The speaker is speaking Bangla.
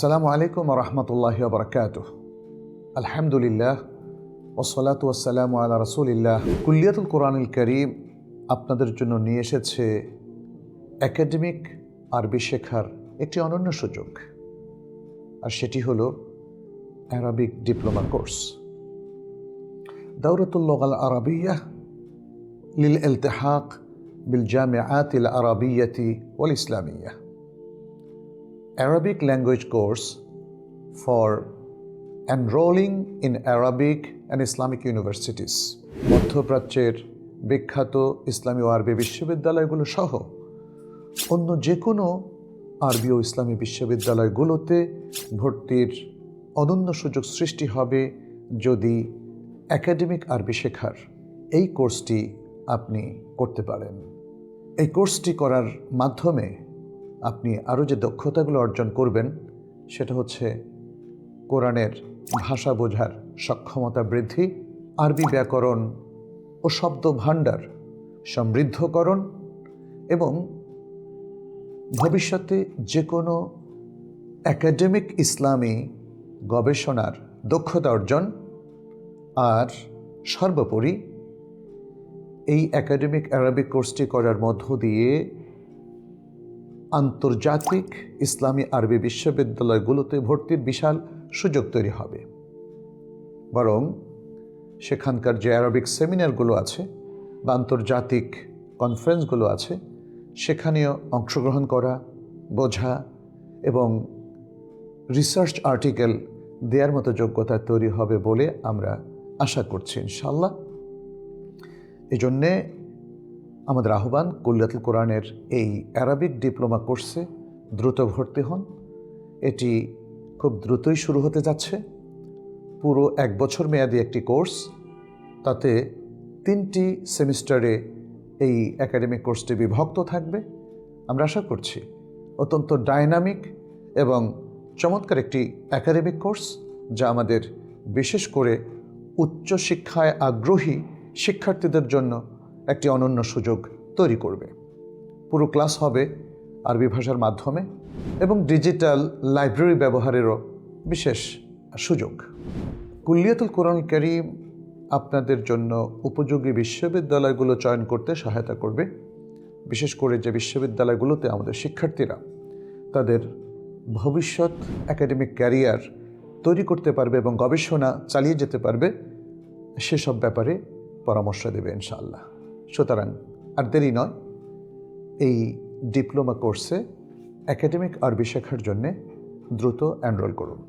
আসসালামু আলাইকুম রহমতুল্লাহ বরকাত আলহামদুলিল্লাহ ওসলাত ওসালাম আল্লাহ রসুলিল্লাহ কুলিয়াতুল কোরআনুল করিম আপনাদের জন্য নিয়ে এসেছে একাডেমিক আরবি শেখার একটি অনন্য সুযোগ, আর সেটি হলো অ্যারাবিক ডিপ্লোমা কোর্স দৌরতুল্লগ আল আরবিয়া লিল ইলতেহাক বিল জামিআত আল আরবিয়াতি ওয়াল Islamia Arabic language course for enrolling in Arabic and Islamic universities. মধ্যপ্রাচ্যের বিখ্যাত ইসলামী ও আরবি বিশ্ববিদ্যালয়গুলো সহ অন্য যে কোনো আরবি ও ইসলামী বিশ্ববিদ্যালয়গুলোতে ভর্তির অনন্য সুযোগ সৃষ্টি হবে যদি একাডেমিক আরবি শেখার এই কোর্সটি আপনি করতে পারেন এই কোর্সটি করার মাধ্যমে আপনি আরও যে দক্ষতাগুলো অর্জন করবেন, সেটা হচ্ছে কোরআনের ভাষা বোঝার সক্ষমতা বৃদ্ধি, আরবি ব্যাকরণ ও শব্দ ভাণ্ডার সমৃদ্ধকরণ এবং ভবিষ্যতে যে কোনো একাডেমিক ইসলামী গবেষণার দক্ষতা অর্জন, আর সর্বোপরি এই একাডেমিক অ্যারাবিক কোর্সটি করার মধ্য দিয়ে আন্তর্জাতিক ইসলামী আরবি বিশ্ববিদ্যালয়গুলোতে ভর্তির বিশাল সুযোগ তৈরি হবে। বরং সেখানকার যে অ্যারাবিক সেমিনারগুলো আছে বা আন্তর্জাতিক কনফারেন্সগুলো আছে, সেখানেও অংশগ্রহণ করা, বোঝা এবং রিসার্চ আর্টিকেল দেওয়ার মতো যোগ্যতা তৈরি হবে বলে আমরা আশা করছি ইনশাল্লাহ এই জন্যে আমাদের আহ্বান, কুল্লাতুল কোরআনের এই অ্যারাবিক ডিপ্লোমা কোর্সে দ্রুত ভর্তি হন। এটি খুব দ্রুতই শুরু হতে যাচ্ছে। পুরো এক বছর মেয়াদি একটি কোর্স। তাতে তিনটি সেমিস্টারে এই একাডেমিক কোর্সটি বিভক্ত থাকবে। আমরা আশা করছি অত্যন্ত ডাইনামিক এবং চমৎকার একটি একাডেমিক কোর্স, যা আমাদের বিশেষ করে উচ্চশিক্ষায় আগ্রহী শিক্ষার্থীদের জন্য একটি অনন্য সুযোগ তৈরি করবে। পুরো ক্লাস হবে আরবি ভাষার মাধ্যমে এবং ডিজিটাল লাইব্রেরি ব্যবহারেরও বিশেষ সুযোগ। কুল্লিয়াতুল কোরআন করিম আপনাদের জন্য উপযোগী বিশ্ববিদ্যালয়গুলো চয়ন করতে সহায়তা করবে। বিশেষ করে যে বিশ্ববিদ্যালয়গুলোতে আমাদের শিক্ষার্থীরা তাদের ভবিষ্যৎ একাডেমিক ক্যারিয়ার তৈরি করতে পারবে এবং গবেষণা চালিয়ে যেতে পারবে, সেসব ব্যাপারে পরামর্শ দেবে ইনশাআল্লাহ। সুতরাং আর দেরি নয় এই ডিপ্লোমা কোর্সে একাডেমিক আরবি শেখার জন্যে দ্রুত এনরোল করুন।